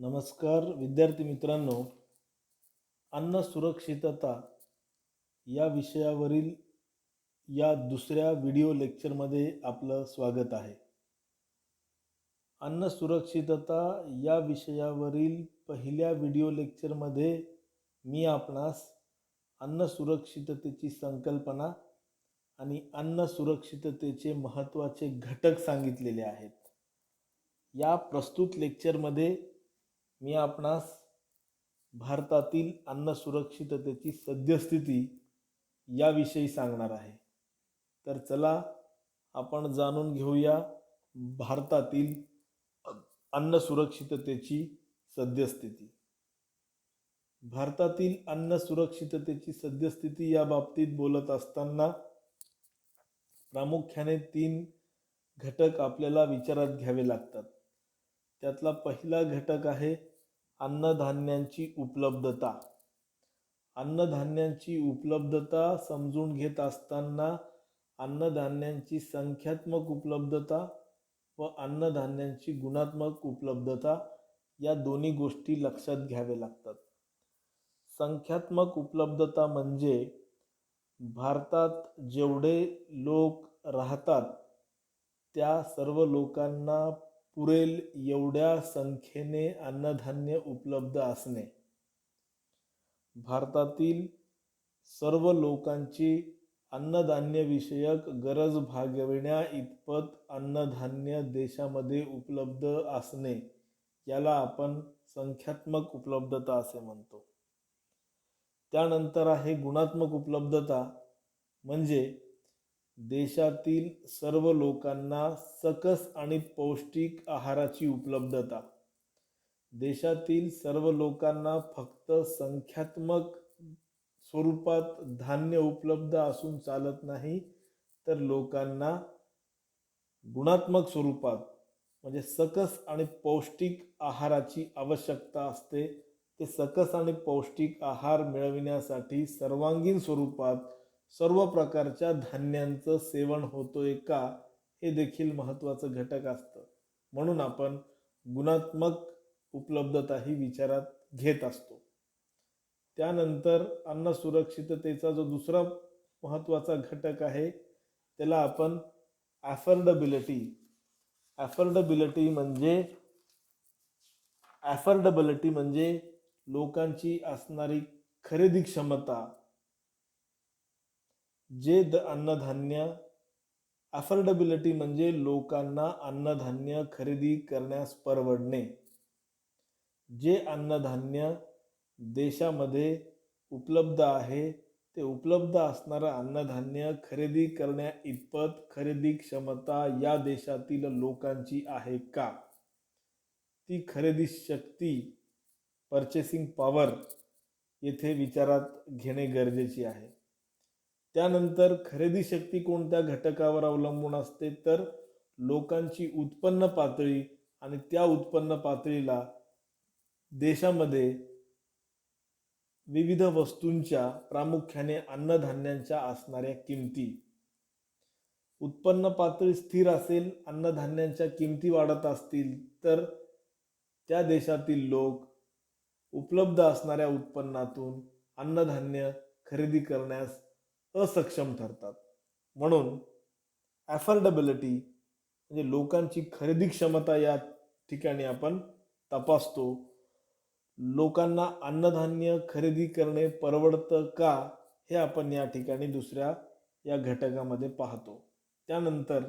नमस्कार विद्यार्थी मित्रांनो. अन्न सुरक्षितता या विषयावरील या दुसऱ्या व्हिडिओ लेक्चरमध्ये आपलं स्वागत आहे. अन्न सुरक्षितता या विषयावरील पहिल्या व्हिडिओ लेक्चरमध्ये मी आपणास अन्न सुरक्षिततेची संकल्पना आणि अन्न सुरक्षिततेचे महत्त्वाचे घटक सांगितलेले आहेत. या प्रस्तुत लेक्चरमध्ये मी आपणास भारतातील अन्न सुरक्षिततेची सद्यस्थिती याविषयी सांगणार आहे. तर चला आपण जाणून घेऊया भारतातील अन्न सुरक्षिततेची सद्यस्थिती. भारतातील अन्न सुरक्षिततेची सद्यस्थिती या बाबतीत बोलत असताना प्रामुख्याने तीन घटक आपल्याला विचारात घ्यावे लागतात. त्यातला पहिला घटक आहे अन्नधान्यांची उपलब्धता. अन्नधान्यांची उपलब्धता समजून घेत असताना अन्नधान्यांची संख्यात्मक उपलब्धता व अन्नधान्यांची गुणात्मक उपलब्धता या दोन्ही गोष्टी लक्षात घ्याव्या लागतात. संख्यात्मक उपलब्धता म्हणजे भारतात जेवढे लोक राहतात त्या सर्व लोकांना पुरेल एवढ्या संख्येने अन्नधान्य उपलब्ध असणे. भारतातील सर्व लोकांची अन्नधान्यविषयक गरज भागविण्या इतपत अन्नधान्य देशामध्ये उपलब्ध असणे याला आपण संख्यात्मक उपलब्धता असे म्हणतो. त्यानंतर आहे गुणात्मक उपलब्धता म्हणजे देशातील सर्व लोकांना सकस आणि पौष्टिक आहाराची उपलब्धता. देशातील सर्व लोकांना फक्त संख्यात्मक स्वरूपात धान्य उपलब्ध असून चालत नाही तर लोकांना गुणात्मक स्वरूपात म्हणजे सकस आणि पौष्टिक आहाराची आवश्यकता असते. ते सकस आणि पौष्टिक आहार मिळविण्यासाठी सर्वांगीण स्वरूपात सर्व प्रकारच्या धान्यांचं सेवन होतोय का हे देखील महत्त्वाचं घटक असतं. म्हणून आपण गुणात्मक उपलब्धता ही विचारात घेत असतो. त्यानंतर अन्न सुरक्षिततेचा जो दुसरा महत्त्वाचा घटक आहे त्याला आपण ॲफर्डेबिलिटी ॲफर्डेबिलिटी म्हणजे ॲफर्डेबिलिटी म्हणजे लोकांची असणारी खरेदी क्षमता. जे द अन्नधान्य अफोर्डेबिलिटी म्हणजे लोकांना अन्नधान्य खरेदी करण्यास परवडणे. जे अन्नधान्य देशामध्ये उपलब्ध आहे ते उपलब्ध असणारं अन्नधान्य खरेदी करण्या इतपत खरेदी क्षमता या देशातील लोकांची आहे का? ती खरेदी शक्ती परचेसिंग पॉवर येथे विचारात घेणे गरजेचे आहे. त्यानंतर खरेदी शक्ती कोणत्या घटकावर अवलंबून असते? तर लोकांची उत्पन्न पातळी आणि त्या उत्पन्न पातळीला देशामध्ये विविध वस्तूंच्या प्रामुख्याने अन्नधान्यांच्या असणाऱ्या किमती. उत्पन्न पातळी स्थिर असेल अन्नधान्यांच्या किमती वाढत असतील तर त्या देशातील लोक उपलब्ध असणाऱ्या उत्पन्नातून अन्नधान्य खरेदी करण्यास असक्षम ठरतात. म्हणून ॲफर्डेबिलिटी म्हणजे लोकांची खरेदी क्षमता या ठिकाणी आपण तपासतो. लोकांना अन्नधान्य खरेदी करणे परवडतं का हे आपण या ठिकाणी दुसऱ्या या घटकामध्ये पाहतो. त्यानंतर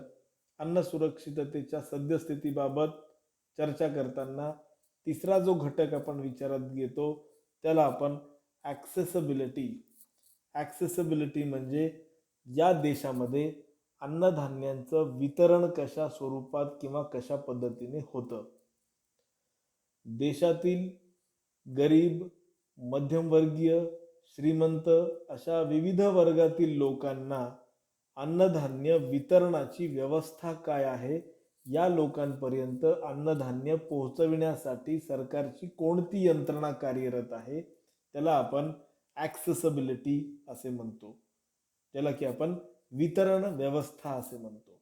अन्न सुरक्षिततेच्या सद्यस्थितीबाबत चर्चा करताना तिसरा जो घटक आपण विचारात घेतो त्याला आपण ॲक्सेसिबिलिटी ॲक्सेसिबिलिटी म्हणजे या देशामध्ये अन्नधान्यांचं वितरण कशा स्वरूपात किंवा कशा पद्धतीने होतं? देशातील गरीब मध्यमवर्गीय श्रीमंत अशा विविध वर्गातील लोकांना अन्नधान्य वितरणाची व्यवस्था काय आहे? या लोकांपर्यंत अन्नधान्य पोहोचविण्यासाठी सरकारची कोणती यंत्रणा कार्यरत आहे? त्याला आपण ॲक्सेसबिलिटी असे म्हणतो. त्याला की आपण वितरण व्यवस्था असे म्हणतो.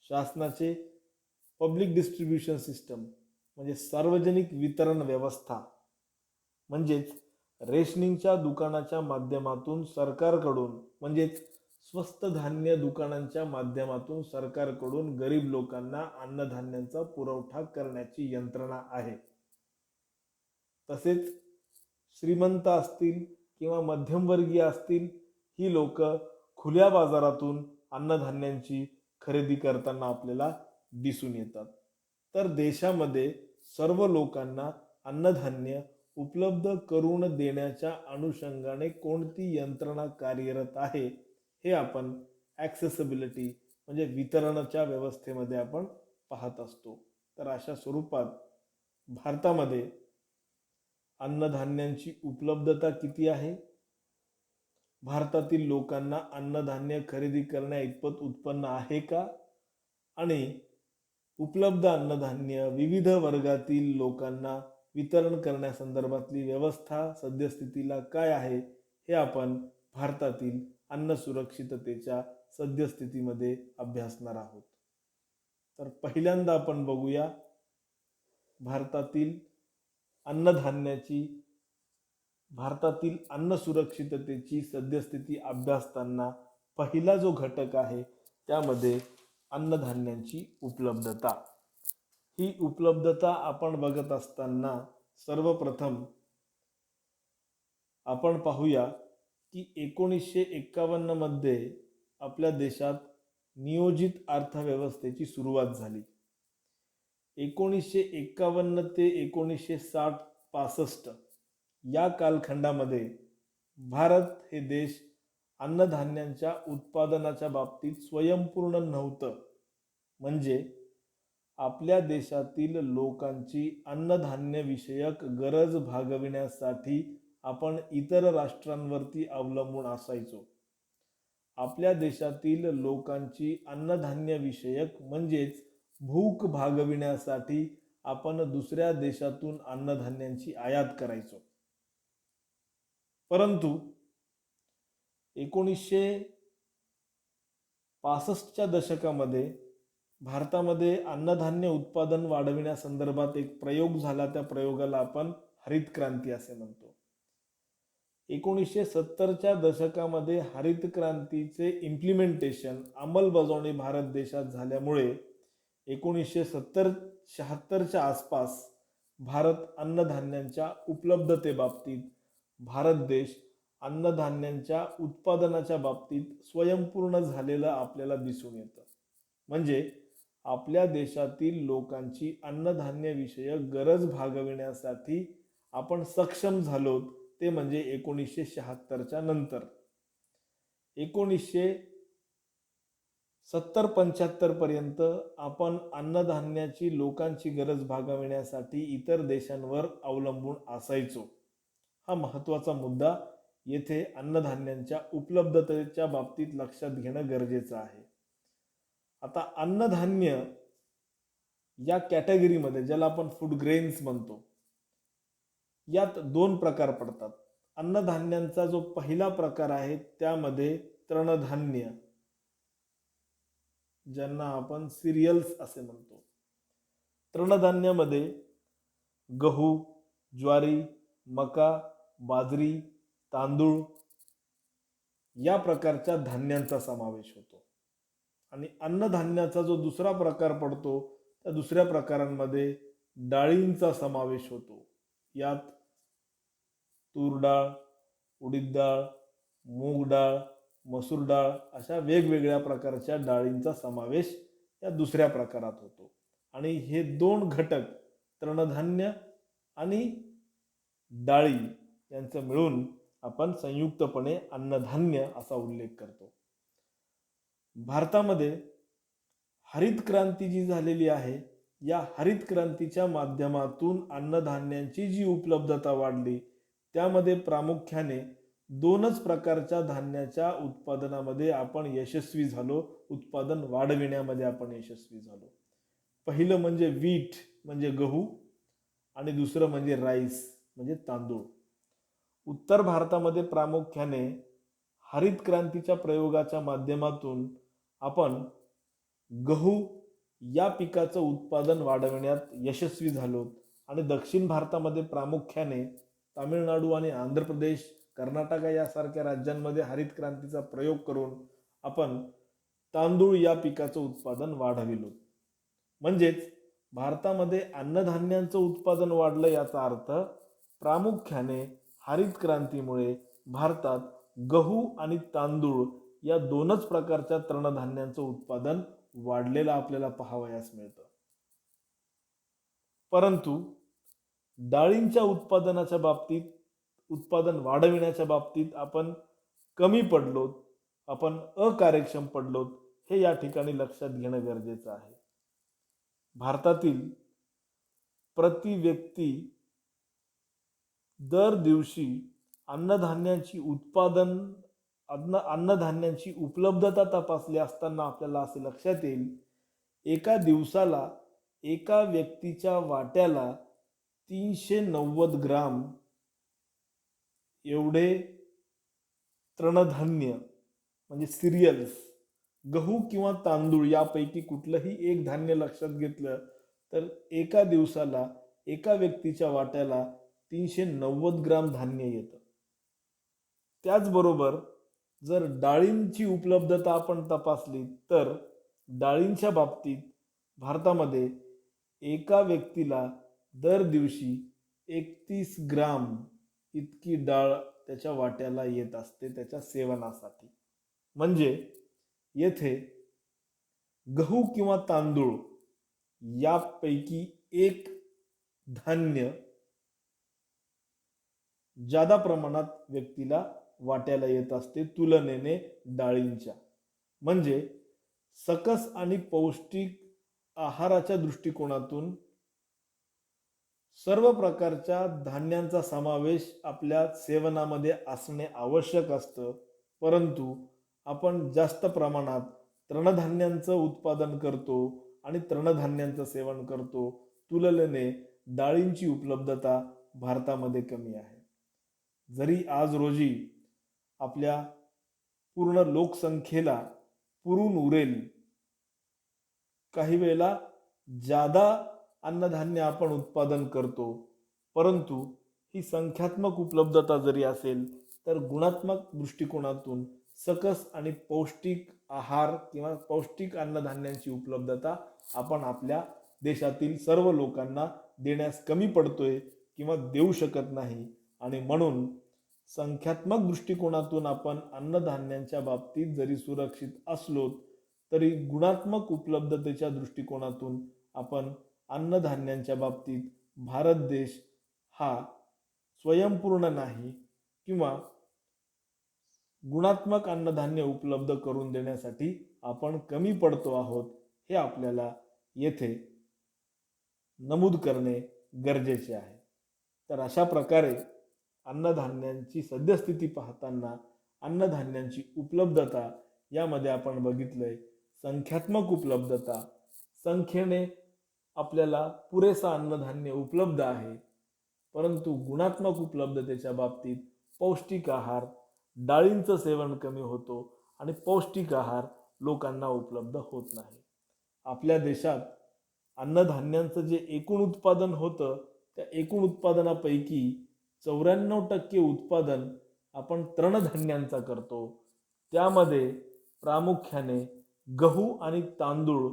शासनाचे पब्लिक डिस्ट्रीब्युशन सिस्टम म्हणजे सार्वजनिक वितरण व्यवस्था म्हणजेच रेशनिंगच्या दुकानाच्या माध्यमातून सरकारकडून म्हणजेच स्वस्त धान्य दुकानांच्या माध्यमातून सरकारकडून गरीब लोकांना अन्नधान्यांचा पुरवठा करण्याची यंत्रणा आहे. तसेच श्रीमंत असतील किंवा मध्यमवर्गीय असतील ही लोक खुल्या बाजारातून अन्नधान्यांची खरेदी करताना आपल्याला दिसून येतात. तर देशामध्ये सर्व लोकांना अन्नधान्य उपलब्ध करून देण्याच्या अनुषंगाने कोणती यंत्रणा कार्यरत आहे हे आपण ॲक्सेसिबिलिटी म्हणजे वितरणाच्या व्यवस्थेमध्ये आपण पाहत असतो. तर अशा स्वरूपात भारतामध्ये अन्नधान्यांची उपलब्धता किती आहे? भारतातील लोकांना अन्नधान्य खरेदी करण्या इतपत उत्पन्न आहे का? आणि उपलब्ध अन्नधान्य विविध वर्गातील लोकांना वितरण करण्यासंदर्भातली व्यवस्था सद्यस्थितीला काय आहे? हे आपण भारतातील अन्न सुरक्षिततेच्या सद्यस्थितीमध्ये अभ्यासणार आहोत. तर पहिल्यांदा आपण बघूया भारतातील अन्नधान्याची भारतातील अन्न सुरक्षिततेची सद्यस्थिती अभ्यासताना पहिला जो घटक आहे त्यामध्ये अन्नधान्यांची उपलब्धता. ही उपलब्धता आपण बघत असताना सर्वप्रथम आपण पाहूया की एकोणीसशे एक्कावन्नमध्ये आपल्या देशात नियोजित अर्थव्यवस्थेची सुरुवात झाली. एकोणीसशे एक्कावन्न ते एकोणीसशे साठ पासष्ट या कालखंडामध्ये भारत हे देश अन्नधान्यांच्या उत्पादनाच्या बाबतीत स्वयंपूर्ण नव्हतं. म्हणजे आपल्या देशातील लोकांची अन्नधान्य विषयक गरज भागविण्यासाठी आपण इतर राष्ट्रांवरती अवलंबून असायचो. आपल्या देशातील लोकांची अन्नधान्य विषयक म्हणजेच भूक भागविण्यासाठी आपण दुसऱ्या देशातून अन्नधान्यांची आयात करायचो. परंतु एकोणीसशे पासष्टच्या दशकामध्ये भारतामध्ये अन्नधान्य उत्पादन वाढविण्यासंदर्भात एक प्रयोग झाला. त्या प्रयोगाला आपण हरित क्रांती असे म्हणतो. एकोणीसशे सत्तरच्या दशकामध्ये हरित क्रांतीचे इम्प्लिमेंटेशन अंमलबजावणी भारत देशात झाल्यामुळे एकोणीसशे सत्तर शहात्तरच्या आसपास भारत अन्नधान्यांच्या उपलब्धतेबाबतीत भारत देश अन्नधान्यांच्या उत्पादनाच्या बाबतीत स्वयंपूर्ण झालेलं आपल्याला दिसून येतं. म्हणजे आपल्या देशातील लोकांची अन्नधान्य विषयक गरज भागविण्यासाठी आपण सक्षम झालो ते म्हणजे एकोणीसशे शहात्तरच्या नंतर. एकोणीसशे सत्तर पंच्याहत्तर पर्यंत आपण अन्नधान्याची लोकांची गरज भागविण्यासाठी इतर देशांवर अवलंबून असायचो. हा महत्त्वाचा मुद्दा येथे अन्नधान्यांच्या उपलब्धतेच्या बाबतीत लक्षात घेणं गरजेचं आहे. आता अन्नधान्य या कॅटेगरीमध्ये ज्याला आपण फूड ग्रेन्स म्हणतो यात दोन प्रकार पडतात. अन्नधान्यांचा जो पहिला प्रकार आहे त्यामध्ये तृणधान्य ज्यांना आपण सिरियल्स असे म्हणतो. तृणधान्यामध्ये गहू ज्वारी मका बाजरी तांदूळ या प्रकारच्या धान्यांचा समावेश होतो. आणि अन्नधान्याचा जो दुसरा प्रकार पडतो त्या दुसऱ्या प्रकारांमध्ये डाळींचा समावेश होतो. यात तूर डाळ उडीद डाळ मूग डाळ मसूर डाळ अशा वेगवेगळ्या प्रकारच्या डाळींचा समावेश या दुसऱ्या प्रकारात होतो. आणि हे दोन घटक तृणधान्य आणि डाळी यांचं मिळून आपण संयुक्तपणे अन्नधान्य असा उल्लेख करतो. भारतामध्ये हरित क्रांती जी झालेली आहे या हरित क्रांतीच्या माध्यमातून अन्नधान्यांची जी उपलब्धता वाढली त्यामध्ये प्रामुख्याने दोनच प्रकारच्या धान्याच्या उत्पादनामध्ये आपण यशस्वी झालो. उत्पादन वाढविण्यामध्ये आपण यशस्वी झालो. पहिलं म्हणजे वीट म्हणजे गहू आणि दुसरं म्हणजे राईस म्हणजे तांदूळ. उत्तर भारतामध्ये प्रामुख्याने हरित क्रांतीच्या प्रयोगाच्या माध्यमातून आपण गहू या पिकाचं उत्पादन वाढविण्यात यशस्वी झालो. आणि दक्षिण भारतामध्ये प्रामुख्याने तामिळनाडू आणि आंध्र प्रदेश कर्नाटका यासारख्या राज्यांमध्ये हरित क्रांतीचा प्रयोग करून आपण तांदूळ या पिकाचं उत्पादन वाढविलो. म्हणजेच भारतामध्ये अन्नधान्यांचं उत्पादन वाढलं याचा अर्थ प्रामुख्याने हरित क्रांतीमुळे भारतात गहू आणि तांदूळ या दोनच प्रकारच्या तृणधान्यांचं उत्पादन वाढलेलं आपल्याला पाहावयास मिळतं. परंतु डाळींच्या उत्पादनाच्या बाबतीत उत्पादन वाढविण्याच्या बाबतीत आपण कमी पडलो आपण अकार्यक्षम पडलो हे या ठिकाणी लक्षात घेणं गरजेचं आहे. भारतातील प्रति व्यक्ती दर दिवशी अन्नधान्याची उत्पादन अन्न अन्नधान्यांची उपलब्धता तपासली असताना आपल्याला असे लक्षात येईल एका दिवसाला एका व्यक्तीच्या वाट्याला तीनशे नव्वद ग्राम एवढे तृणधान्य म्हणजे सिरियल्स गहू किंवा तांदूळ यापैकी कुठलंही एक धान्य लक्षात घेतलं तर एका दिवसाला एका व्यक्तीच्या वाट्याला तीनशे नव्वद ग्राम धान्य येतं. त्याचबरोबर जर डाळींची उपलब्धता आपण तपासली तर डाळींच्या बाबतीत भारतामध्ये एका व्यक्तीला दर दिवशी एकतीस ग्राम इतकी डाळ त्याच्या वाट्याला येत असते त्याच्या सेवनासाठी. म्हणजे येथे गहू किंवा तांदूळ यापैकी एक धान्य जादा प्रमाणात व्यक्तीला वाट्याला येत असते तुलनेने डाळींच्या. म्हणजे सकस आणि पौष्टिक आहाराच्या दृष्टिकोनातून सर्व प्रकारच्या धान्यांचा समावेश आपल्या सेवनामध्ये असणे आवश्यक असतं. परंतु आपण जास्त प्रमाणात तृणधान्यांचं उत्पादन करतो आणि तृणधान्यांचं सेवन करतो तुलनेने डाळींची उपलब्धता भारतामध्ये कमी आहे. जरी आज रोजी आपल्या पूर्ण लोकसंख्येला पुरून उरेल काही वेळेला जादा अन्नधान्य आपण उत्पादन करतो. परंतु ही संख्यात्मक उपलब्धता जरी असेल तर गुणात्मक दृष्टिकोनातून सकस आणि पौष्टिक आहार किंवा पौष्टिक अन्नधान्यांची उपलब्धता आपण आपल्या देशातील सर्व लोकांना देण्यास कमी पडतोय किंवा देऊ शकत नाही. आणि म्हणून संख्यात्मक दृष्टिकोनातून आपण अन्नधान्यांच्या बाबतीत जरी सुरक्षित असलो तरी गुणात्मक उपलब्धतेच्या दृष्टिकोनातून आपण अन्नधान्यांच्या बाबतीत भारत देश हा स्वयंपूर्ण नाही किंवा गुणात्मक अन्नधान्य उपलब्ध करून देण्यासाठी आपण कमी पडतो आहोत हे आपल्याला येथे नमूद करणे गरजेचे आहे. तर अशा प्रकारे अन्नधान्यांची सद्यस्थिती पाहताना अन्नधान्यांची उपलब्धता यामध्ये आपण बघितलंय. संख्यात्मक उपलब्धता संख्येने आपल्याला पुरेसा अन्नधान्य उपलब्ध आहे. परंतु गुणात्मक उपलब्धतेच्या बाबतीत पौष्टिक आहार डाळींचं सेवन कमी होतो आणि पौष्टिक आहार लोकांना उपलब्ध होत नाही. आपल्या देशात अन्नधान्यांचं जे एकूण उत्पादन होतं त्या एकूण उत्पादनापैकी चौऱ्याण्णव टक्के उत्पादन आपण तृणधान्यांचा करतो. त्यामध्ये प्रामुख्याने गहू आणि तांदूळ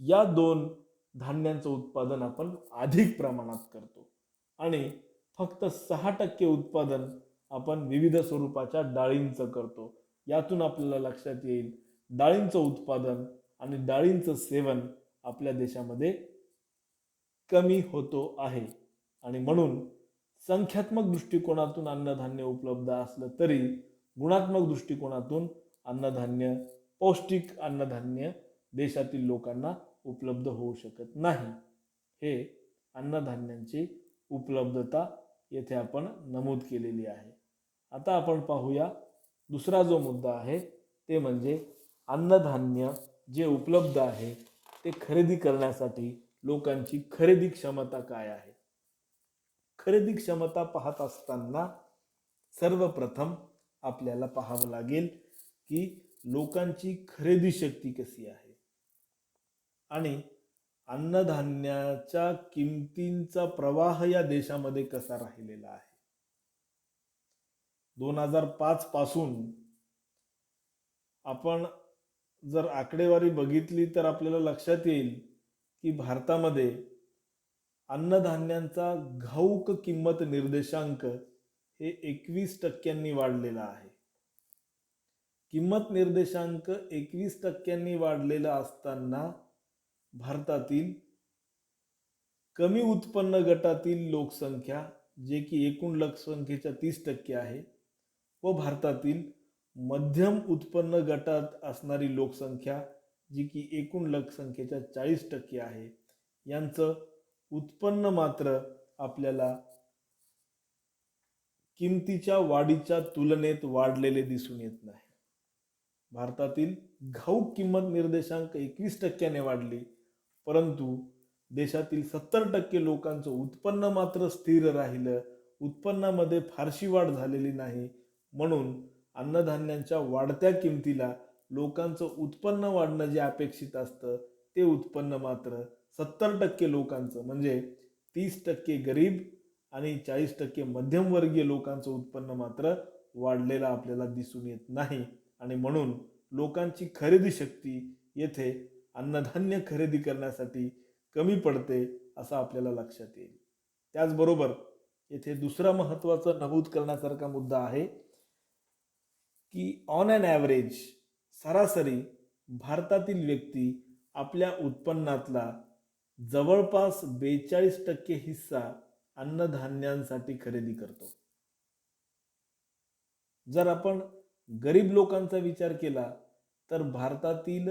या दोन धान्यांचं उत्पादन आपण अधिक प्रमाणात करतो. आणि फक्त सहा टक्के उत्पादन आपण विविध स्वरूपाच्या डाळींचं करतो. यातून आपल्याला लक्षात येईल डाळींचं उत्पादन आणि डाळींचं सेवन आपल्या देशामध्ये कमी होतो आहे. आणि म्हणून संख्यात्मक दृष्टिकोनातून अन्नधान्य उपलब्ध असलं तरी गुणात्मक दृष्टिकोनातून अन्नधान्य पौष्टिक अन्नधान्य देशातील लोकांना उपलब्ध होऊ शकत नाही. हे अन्नधान्यांची उपलब्धता येथे आपण नमूद केलेली आहे. आता आपण पाहूया दुसरा जो मुद्दा आहे ते म्हणजे अन्नधान्य जे उपलब्ध आहे ते खरेदी करण्यासाठी लोकांची खरेदी क्षमता काय आहे? खरेदी क्षमता पाहत असताना सर्वप्रथम आपल्याला पाहावं लागेल की लोकांची खरेदी शक्ती कशी आहे. आणि अन्नधान्याच्या किमतींचा प्रवाह या देशामध्ये कसा राहिलेला आहे? दोन हजार पाच पासून आपण जर आकडेवारी बघितली तर आपल्याला लक्षात येईल की भारतामध्ये अन्नधान्यांचा घाऊक किंमत निर्देशांक हे एकवीस टक्क्यांनी वाढलेला आहे. किंमत निर्देशांक एकवीस टक्क्यांनी वाढलेला असताना भारतातील कमी उत्पन्न गटातील लोकसंख्या जे की एकूण लोकसंख्येच्या तीस टक्के आहे व भारतातील मध्यम उत्पन्न गटात असणारी लोकसंख्या जी की एकूण लोकसंख्येच्या चाळीस टक्के आहे यांचं उत्पन्न मात्र आपल्याला किमतीच्या वाढीच्या तुलनेत वाढलेले दिसून येत नाही. भारतातील घाऊक किंमत निर्देशांक एकवीस टक्क्याने वाढली. परंतु देशातील सत्तर टक्के लोकांचं उत्पन्न मात्र स्थिर राहिलं उत्पन्नामध्ये फारशी वाढ झालेली नाही. म्हणून अन्नधान्यांच्या वाढत्या किमतीला लोकांचं उत्पन्न वाढणं जे अपेक्षित असतं ते उत्पन्न मात्र सत्तर टक्के लोकांचं म्हणजे तीस टक्के गरीब आणि चाळीस टक्के मध्यमवर्गीय लोकांचं उत्पन्न मात्र वाढलेलं आपल्याला दिसून येत नाही. आणि म्हणून लोकांची खरेदी शक्ती येथे अन्नधान्य खरेदी करण्यासाठी कमी पडते असं आपल्याला लक्षात येईल. त्याचबरोबर येथे दुसरा महत्त्वाचा नमूद करण्यासारखा मुद्दा आहे की ऑन अन ॲव्हरेज सरासरी भारतातील व्यक्ती आपल्या उत्पन्नातला जवळपास बेचाळीस टक्के हिस्सा अन्नधान्यांसाठी खरेदी करतो. जर आपण गरीब लोकांचा विचार केला तर भारतातील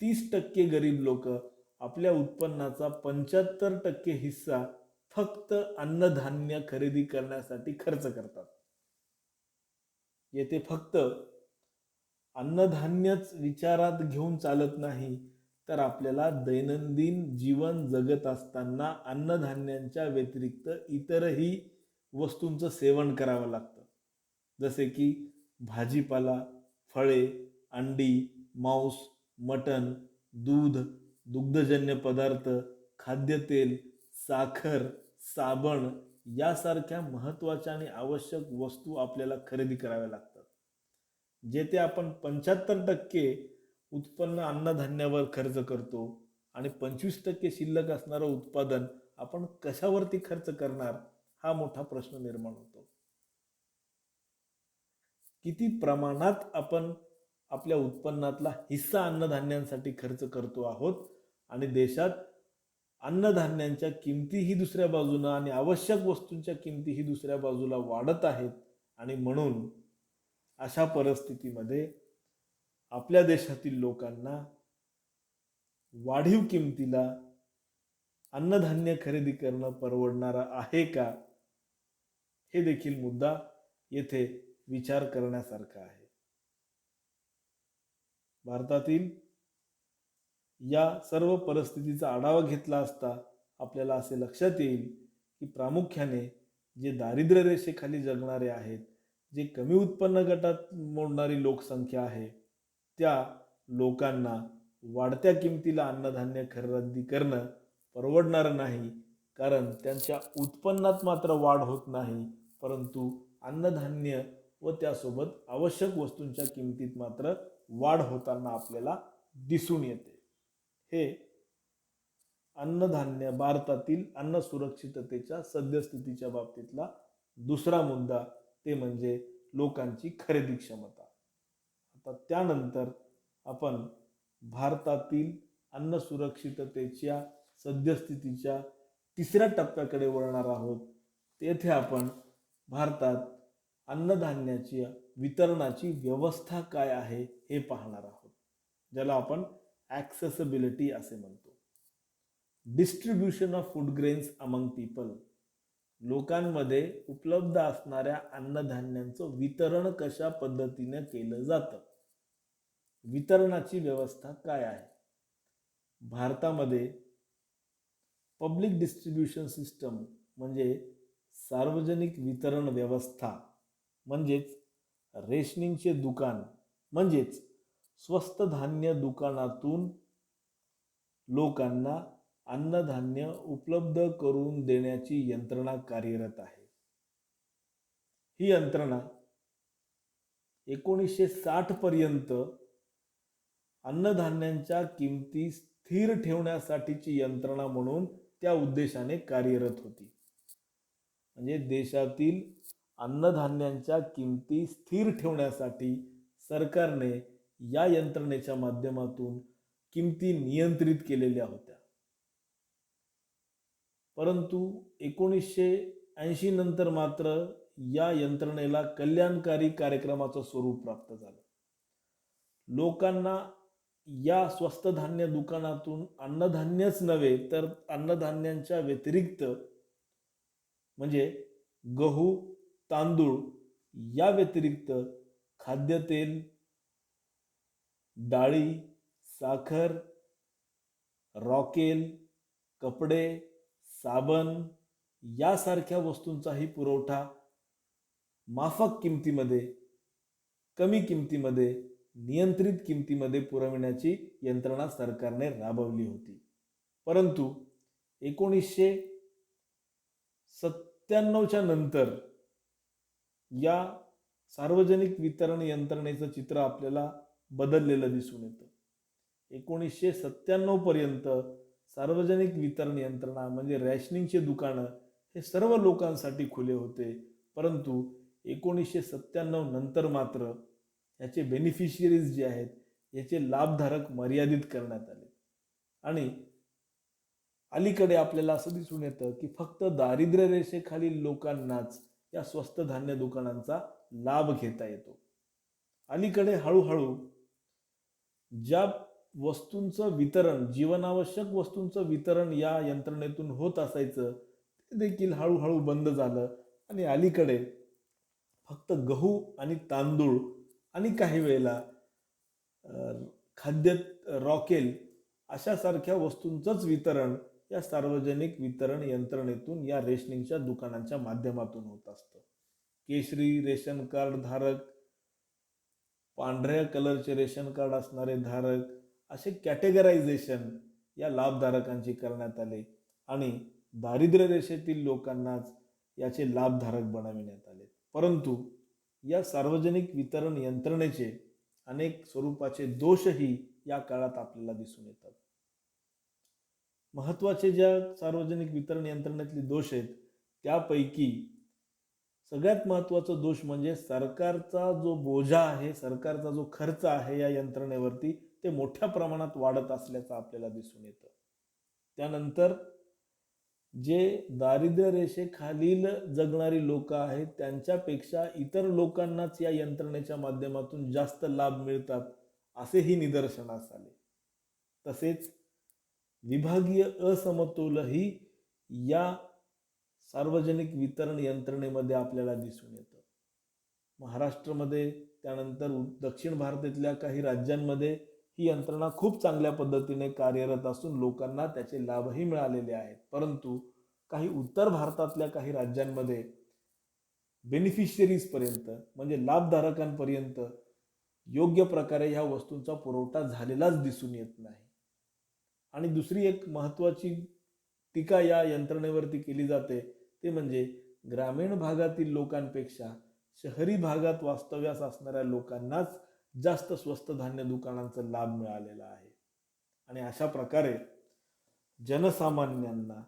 तीस टक्के गरीब लोक आपल्या उत्पन्नाचा पंच्याहत्तर टक्के हिस्सा फक्त अन्नधान्य खरेदी करण्यासाठी खर्च करतात. येथे फक्त अन्नधान्यच विचारात घेऊन चालत नाही तर आपल्याला दैनंदिन जीवन जगत असताना अन्नधान्यांच्या व्यतिरिक्त इतरही वस्तूंचं सेवन करावं लागतं. जसे की भाजीपाला फळे अंडी मांस मटण दूध दुग्धजन्य पदार्थ खाद्यतेल साखर साबण यासारख्या महत्त्वाच्या आणि आवश्यक वस्तू आपल्याला खरेदी कराव्या लागतात. जेथे आपण पंच्याहत्तर टक्के उत्पन्न अन्नधान्यावर खर्च करतो आणि पंचवीस टक्के शिल्लक असणारं उत्पादन आपण कशावरती खर्च करणार हा मोठा प्रश्न निर्माण होतो. किती प्रमाणात आपण आपल्या उत्पन्नातला हिस्सा अन्नधान्यांसाठी खर्च करतो आहोत आणि देशात अन्नधान्यांच्या किमतीही दुसऱ्या बाजूनं आणि आवश्यक वस्तूंच्या किमतीही दुसऱ्या बाजूला वाढत आहेत. आणि म्हणून अशा परिस्थितीमध्ये आपल्या देशातील लोकांना वाढीव किमतीला अन्नधान्य खरेदी करणं परवडणारं आहे का? हे देखील मुद्दा येथे विचार करण्यासारखा आहे. भारतातील या सर्व परिस्थितीचा आढावा घेतला असता आपल्याला असे लक्षात येईल की प्रामुख्याने जे दारिद्र्य रेषेखाली जगणारे आहेत जे कमी उत्पन्न गटात मोडणारी लोकसंख्या आहे त्या लोकांना वाढत्या किमतीला अन्नधान्य खरेदी करणं परवडणारं नाही कारण त्यांच्या उत्पन्नात मात्र वाढ होत नाही परंतु अन्नधान्य व त्यासोबत आवश्यक वस्तूंच्या किमतीत मात्र वाढ होताना आपल्याला दिसून येते. हे अन्नधान्य भारतातील अन्न सुरक्षिततेच्या सद्यस्थितीच्या बाबतीतला दुसरा मुद्दा ते म्हणजे लोकांची खरेदी क्षमता. आता त्यानंतर आपण भारतातील अन्न सुरक्षिततेच्या सद्यस्थितीच्या तिसऱ्या टप्प्याकडे वळणार आहोत. तेथे आपण भारतात अन्नधान्याची वितरणाची व्यवस्था काय आहे हे पाहणार आहोत ज्याला आपण ॲक्सेसिबिलिटी असे म्हणतो. Distribution of food grains among people लोकांमध्ये उपलब्ध असणाऱ्या अन्नधान्यांचं वितरण कशा पद्धतीने केलं जातं? वितरणाची व्यवस्था काय आहे? भारतामध्ये पब्लिक डिस्ट्रीब्युशन सिस्टम म्हणजे सार्वजनिक वितरण व्यवस्था म्हणजेच रेशनिंगचे दुकान म्हणजेच स्वस्त धान्य दुकानातून लोकांना अन्नधान्य उपलब्ध करून देण्याची यंत्रणा कार्यरत आहे. ही यंत्रणा एकोणीसशे साठ पर्यंत अन्नधान्यांच्या किमती स्थिर ठेवण्यासाठीची यंत्रणा म्हणून त्या उद्देशाने कार्यरत होती. म्हणजे देशातील अन्नधान्यांच्या किमती स्थिर ठेवण्यासाठी सरकारने या यंत्रणेच्या माध्यमातून किमती नियंत्रित केलेल्या होत्या. परंतु एकोणीसशे ऐंशी नंतर मात्र या यंत्रणेला कल्याणकारी कार्यक्रमाचं स्वरूप प्राप्त झालं. लोकांना या स्वस्त धान्य दुकानातून अन्नधान्यच नव्हे तर अन्नधान्यांच्या व्यतिरिक्त म्हणजे गहू तांदूळ या व्यतिरिक्त खाद्यतेल डाळी साखर रॉकेल कपडे साबण यासारख्या वस्तूंचाही पुरवठा माफक किमतीमध्ये कमी किमतीमध्ये नियंत्रित किमतीमध्ये पुरविण्याची यंत्रणा सरकारने राबवली होती. परंतु एकोणीसशे सत्त्याण्णवच्या नंतर या सार्वजनिक वितरण यंत्रणेचं चित्र आपल्याला बदललेलं दिसून येतं. एकोणीसशे सत्त्याण्णव पर्यंत सार्वजनिक वितरण यंत्रणा म्हणजे रॅशनिंगचे दुकानं हे सर्व लोकांसाठी खुले होते. परंतु एकोणीसशे सत्त्याण्णव नंतर मात्र याचे बेनिफिशियरीज जे आहेत याचे लाभधारक मर्यादित करण्यात आले. आणि अलीकडे आपल्याला असं दिसून येतं की फक्त दारिद्र्य रेषेखालील लोकांनाच या स्वस्त धान्य दुकानांचा लाभ घेता येतो. अलीकडे हळूहळू ज्या वस्तूंचं वितरण जीवनावश्यक वस्तूंचं वितरण या यंत्रणेतून होत असायचं ते देखील हळूहळू बंद झालं आणि अलीकडे फक्त गहू आणि तांदूळ आणि काही वेळेला खाद्य रॉकेल अशासारख्या वस्तूंचंच वितरण या सार्वजनिक वितरण यंत्रणेतून या रेशनिंगच्या दुकानांच्या माध्यमातून होत असतं. केशरी रेशन कार्ड धारक पांढऱ्या कलरचे रेशन कार्ड असणारे धारक असे कॅटेगरायझेशन या लाभधारकांची करण्यात आले आणि दारिद्र्य रेषेतील लोकांनाच याचे लाभधारक बनविण्यात आले. परंतु या सार्वजनिक वितरण यंत्रणेचे अनेक स्वरूपाचे दोषही या काळात आपल्याला दिसून येतात. महत्त्वाचे ज्या सार्वजनिक वितरण यंत्रणेतले दोष आहेत त्यापैकी सगळ्यात महत्त्वाचा दोष म्हणजे सरकारचा जो बोजा आहे सरकारचा जो खर्च आहे या यंत्रणेवरती ते मोठ्या प्रमाणात वाढत असल्याचं आपल्याला दिसून येतं. त्यानंतर जे दारिद्र्य रेषेखालील जगणारी लोक आहेत त्यांच्यापेक्षा इतर लोकांनाच या यंत्रणेच्या माध्यमातून जास्त लाभ मिळतात असेही निदर्शनास आले. तसेच विभागीय असमतोलही या सार्वजनिक वितरण यंत्रणेमध्ये आपल्याला दिसून येतं. महाराष्ट्रामध्ये त्यानंतर दक्षिण भारतातल्या काही राज्यांमध्ये ही यंत्रणा खूप चांगल्या पद्धतीने कार्यरत असून लोकांना त्याचे लाभही मिळालेले आहेत. परंतु काही उत्तर भारतातल्या काही राज्यांमध्ये बेनिफिशियरीज पर्यंत म्हणजे लाभधारकांपर्यंत योग्य प्रकारे ह्या वस्तूंचा पुरवठा झालेलाच दिसून येत नाही. आणि दुसरी एक महत्त्वाची टीका या यंत्रणेवरती केली जाते ते म्हणजे ग्रामीण भागातील लोकांपेक्षा शहरी भागात वास्तव्यास असणाऱ्या लोकांनाच जास्त स्वस्त धान्य दुकानांचा लाभ मिळालेला आहे. आणि अशा प्रकारे जनसामान्यांना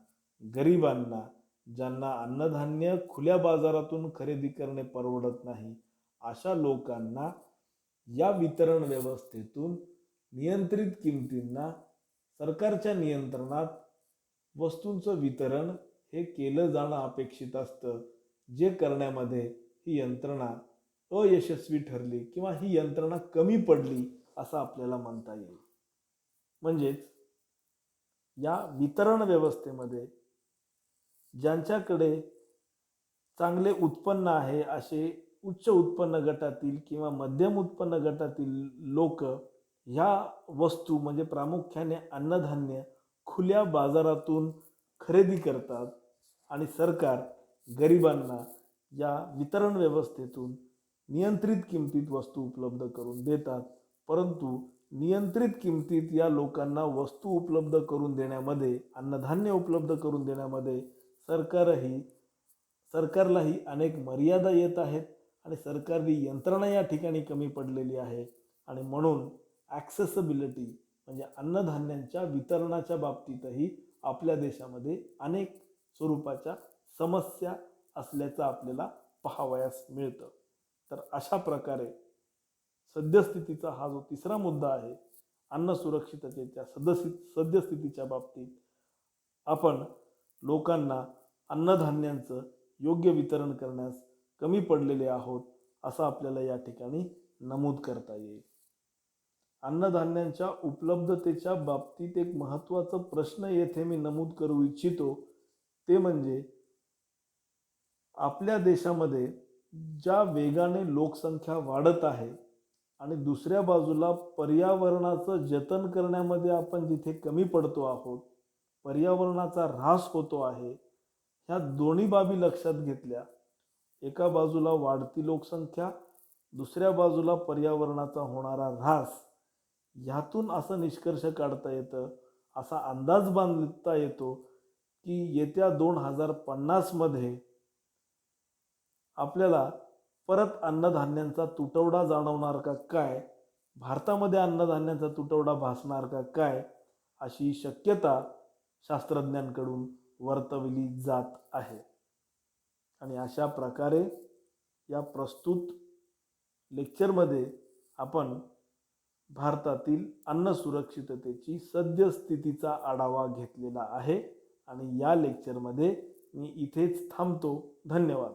गरिबांना ज्यांना अन्नधान्य खुल्या बाजारातून खरेदी करणे परवडत नाही अशा लोकांना या वितरण व्यवस्थेतून नियंत्रित किमतींना सरकारच्या नियंत्रणात वस्तूंचं वितरण हे केलं जाणं अपेक्षित असतं. जे करण्यामध्ये ही यंत्रणा अयशस्वी ठरली किंवा ही यंत्रणा कमी पडली असं आपल्याला म्हणता येईल. म्हणजेच या वितरण व्यवस्थेमध्ये ज्यांच्याकडे चांगले उत्पन्न आहे असे उच्च उत्पन्न गटातील किंवा मध्यम उत्पन्न गटातील लोक ह्या वस्तू म्हणजे प्रामुख्याने अन्नधान्य खुल्या बाजारातून खरेदी करतात आणि सरकार गरिबांना या वितरण व्यवस्थेतून नियंत्रित किमतीत वस्तू उपलब्ध करून देतात. परंतु नियंत्रित किमतीत या लोकांना वस्तू उपलब्ध करून देण्यामध्ये अन्नधान्य उपलब्ध करून देण्यामध्ये सरकारही सरकारलाही अनेक मर्यादा येत आहेत आणि सरकारी यंत्रणा या ठिकाणी कमी पडलेली आहे. आणि म्हणून ॲक्सेसिबिलिटी म्हणजे अन्नधान्यांच्या वितरणाच्या बाबतीतही आपल्या देशामध्ये अनेक स्वरूपाच्या समस्या असल्याचं आपल्याला पाहावयास मिळतं. तर अशा प्रकारे सद्यस्थितीचा हा जो तिसरा मुद्दा आहे अन्न सुरक्षिततेच्या सदस्य सद्यस्थितीच्या बाबतीत आपण लोकांना अन्नधान्यांचं योग्य वितरण करण्यास कमी पडलेले आहोत असं आपल्याला या ठिकाणी नमूद करता येईल. अन्नधान्यांच्या उपलब्धतेच्या बाबतीत एक महत्त्वाचा प्रश्न येथे मी नमूद करू इच्छितो. ते म्हणजे आपल्या देशामध्ये ज्या वेगाने लोकसंख्या वाढत आहे आणि दुसऱ्या बाजूला पर्यावरणाचं जतन करण्यामध्ये आपण जिथे कमी पडतो आहोत पर्यावरणाचा ऱ्हास होतो आहे ह्या दोन्ही बाबी लक्षात घेतल्या. एका बाजूला वाढती लोकसंख्या दुसऱ्या बाजूला पर्यावरणाचा होणारा ऱ्हास. ह्यातून असं निष्कर्ष काढता येतं असा अंदाज बांधता येतो की येत्या दोन हजार पन्नासमध्ये आपल्याला परत अन्नधान्यांचा तुटवडा जाणवणार का काय? भारतामध्ये अन्नधान्याचा तुटवडा भासणार का काय? अशी शक्यता शास्त्रज्ञांकडून वर्तवली जात आहे. आणि अशा प्रकारे या प्रस्तुत लेक्चरमध्ये आपण भारतातील अन्न सुरक्षिततेची सद्यस्थितीचा आढावा घेतलेला आहे. आणि या लेक्चरमध्ये मी इथेच थांबतो. धन्यवाद.